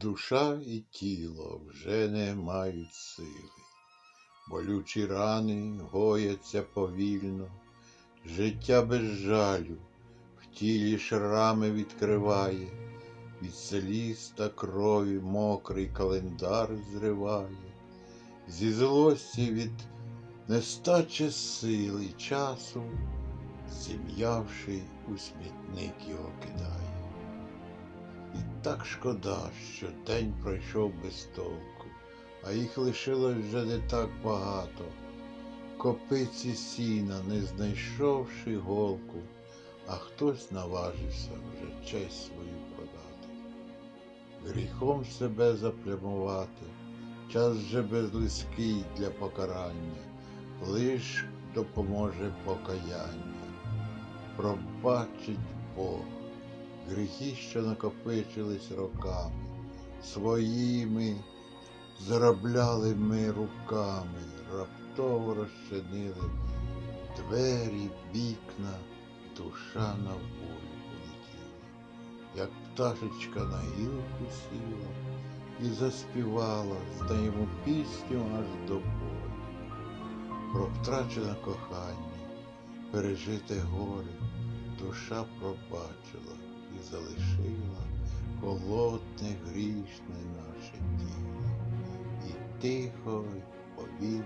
Душа і тіло вже не мають сили, болючі рани гояться повільно, життя без жалю в тілі шрами відкриває, від сліз та крові мокрий календар зриває, зі злості від нестачі сили часу, зім'явши у смітник його кидає. Так шкода, що день пройшов без толку, а їх лишилось вже не так багато. Копиці сіна, не знайшовши голку, а хтось наважився вже честь свою продати. Гріхом себе заплямувати, час вже безлизький для покарання, лиш допоможе покаяння, пробачить Бог гріхи, що накопичились роками, своїми заробляли ми руками, раптово розчинили двері, вікна, душа на волю полетіла, як пташечка на гілку сіла і заспівала, знаємо пісню аж до болю. Про втрачене кохання, пережите горе, душа пробачила і залишила холодне грішне наше тіло, і тихо повільно